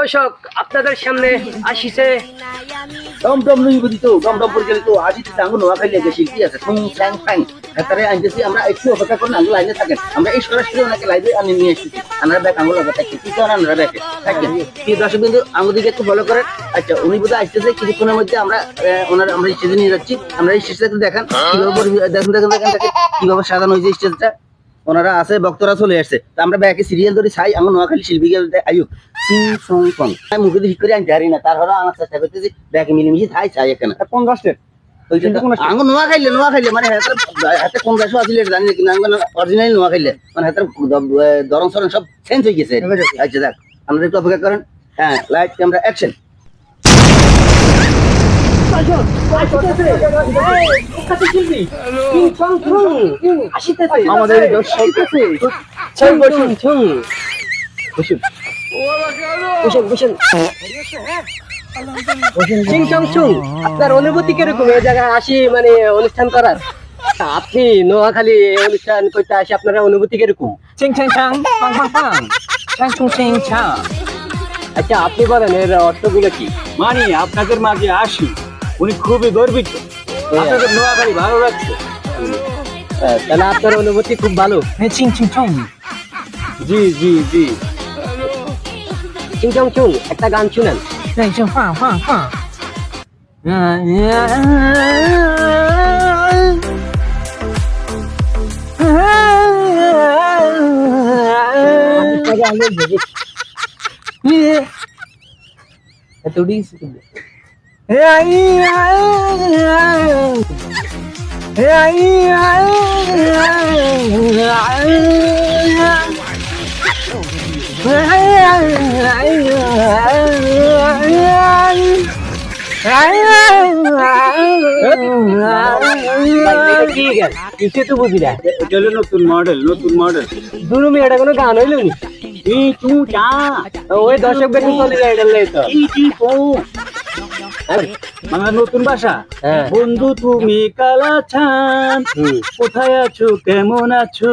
দর্শক, আপনাদের সামনে আসিছে টমটম নই বুঝিত টমটম পরিচালিত আজি তাঙ্গু নোয়া খাইলে যে শিল্পী আছে। ফুং ফ্যাং ফ্যাং তারে আনতেছি আমরা একটু অপেক্ষা করুন আঙ্গুল লাইনে থাকেন। আমরা এই সরাসরি ওনাকে লাইভে আনি নিয়ে এসেছি আমরা ব্যাগ আঙ্গুল লাগা থাকি। কি কারণ আমরা ব্যাগে থাকেন কি দর্শক বিন্দু আঙ্গুল দিকে একটু ফলো করেন। আচ্ছা উনি বোধহয় আসতেছে, কিছুক্ষণের মধ্যে আমরা ওনার, আমরা স্টেজে নিয়ে যাচ্ছি। আমরা এই স্টেজটা একটু দেখান, কীভাবে দেখেন দেখেন দেখেন দেখেন, কীভাবে সাজানো হয়েছে স্টেজটা ওনারা আছে বক্তরা চলে আসছে। তো আমরা ব্যাকে সিরিয়াল ধরে চাই আমার নোয়াখালী শিল্পীকে আয়ুক সিং সং সং আমি মুখে ঠিক করে আনতে পারি না তার হলো আমার চেষ্টা করতেছি ব্যাকে মিলেমিশে থাই চাই এখানে আঙ্গ নোয়া খাইলে নোয়া খাইলে মানে হাতে কোন আসলে জানি না কিন্তু আঙ্গ অরিজিনাল নোয়া খাইলে মানে হাতের দরং সরং সব চেঞ্জ হয়ে গেছে। আচ্ছা দেখ আমরা একটু অপেক্ষা করেন। হ্যাঁ লাইট ক্যামেরা অ্যাকশন আমাদের দর্শক বসুন বসুন। বসুন বসুন। চিং চং চুং আপনার অনুভূতি কীরকম? এই জায়গায় আসি মানে অনুষ্ঠান করার? আপনি নোয়াখালী অনুষ্ঠান করতে আসি আপনার অনুভূতি কীরকম? চিং চিং চাং পাং পাং পাং। চাং চুং চিং চাং আচ্ছা আপনি বলেন এর অর্থগুলো কি? মানে আপনাদের মাঝে আসি। উনি খুবই গর্বিত। আপনাদের নোয়াখালী ভালো লাগছে? তাহলে আপনার অনুভূতি খুব ভালো। চিং চিং চং। জি জি জি। চিং চং চুং একটা গান শুনেন। পাং পাং পাং কি কিছু তো বুঝি না এটা হলো নতুন মডেল নতুন মডেল দুরুমি এটা কোনো গান হইল নি ই টু চা ওই দর্শক বেশি চলে যায় এটা লই তো বাংলা নতুন ভাষা? হ্যাঁ। বন্ধু তুমি কালাছান। হুম। কোথায় আছো? কেমন আছো?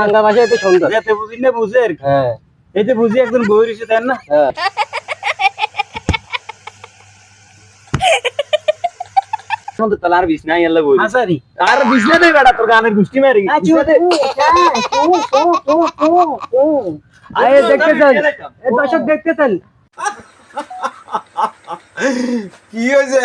বাংলা ভাষা এত সুন্দর। যাতে বুঝি না বুঝের হ্যাঁ। এতে বুঝি একজন বই রয়েছে তাই না? হ্যাঁ। আর বিছ নাই আল্লাহ আর বিজলে দেই বেটা তোর গানের গুষ্টি মারি। আরে দেখতে চান। দর্শক দেখতে চান। কি হয়েছে?